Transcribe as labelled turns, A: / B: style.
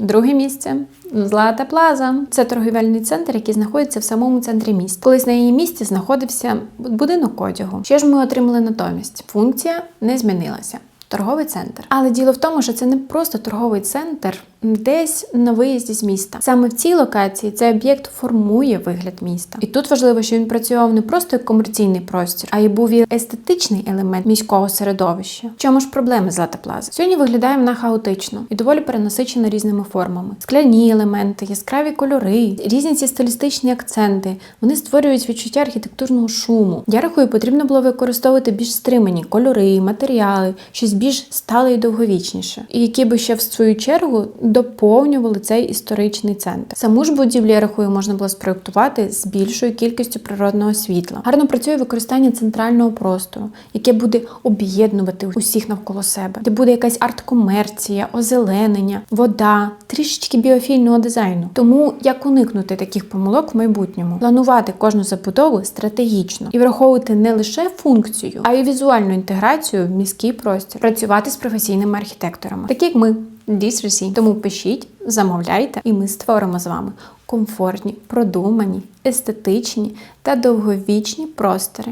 A: Друге місце Злата Плаза. Це торгівельний центр, який знаходиться в самому центрі міста. Колись на її місці знаходився будинок одягу. Що ж ми отримали натомість? Функція не змінилася. Торговий центр. Але діло в тому, що це не просто торговий центр десь на виїзді з міста. Саме в цій локації цей об'єкт формує вигляд міста. І тут важливо, що він працював не просто як комерційний простір, а й був і естетичний елемент міського середовища. В чому ж проблеми Злата Плаза? Сьогодні виглядає вона хаотично і доволі перенасичена різними формами. Скляні елементи, яскраві кольори, різні ці стилістичні акценти. Вони створюють відчуття архітектурного шуму. Я рахую, потрібно було використовувати більш стримані кольори, матеріали, щось більш стале і довговічніше, і які би ще в свою чергу доповнювали цей історичний центр. Саму ж будівлю, я рахую, можна було спроектувати з більшою кількістю природного світла. Гарно працює використання центрального простору, яке буде об'єднувати усіх навколо себе, де буде якась арт-комерція, озеленення, вода, трішечки біофільного дизайну. Тому як уникнути таких помилок в майбутньому, планувати кожну забудову стратегічно і враховувати не лише функцію, а й візуальну інтеграцію в міський простір, працювати з професійними архітекторами, такі як ми. D3C. Тому пишіть, замовляйте, і ми створимо з вами комфортні, продумані, естетичні та довговічні простори.